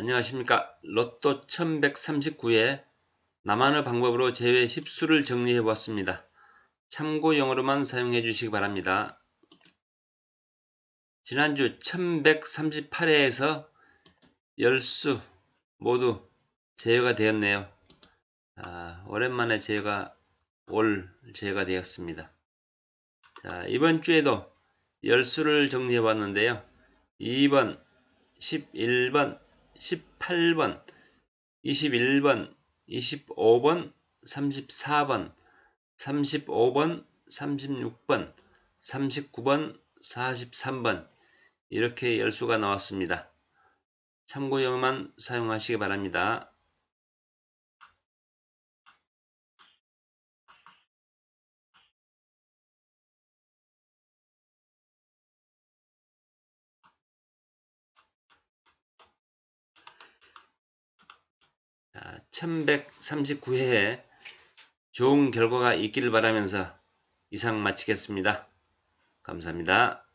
안녕하십니까. 로또 1139회 나만의 방법으로 제외 10수를 정리해 보았습니다. 참고 용어로만 사용해 주시기 바랍니다. 지난주 1138회에서 10수 모두 제외가 되었네요. 아, 오랜만에 제외가 올 제외가 되었습니다. 자, 이번 주에도 10수를 정리해 봤는데요. 2번, 11번, 18번, 21번, 25번, 34번, 35번, 36번, 39번, 43번 이렇게 열수가 나왔습니다. 참고용만 사용하시기 바랍니다. 1139회에 좋은 결과가 있기를 바라면서 이상 마치겠습니다. 감사합니다.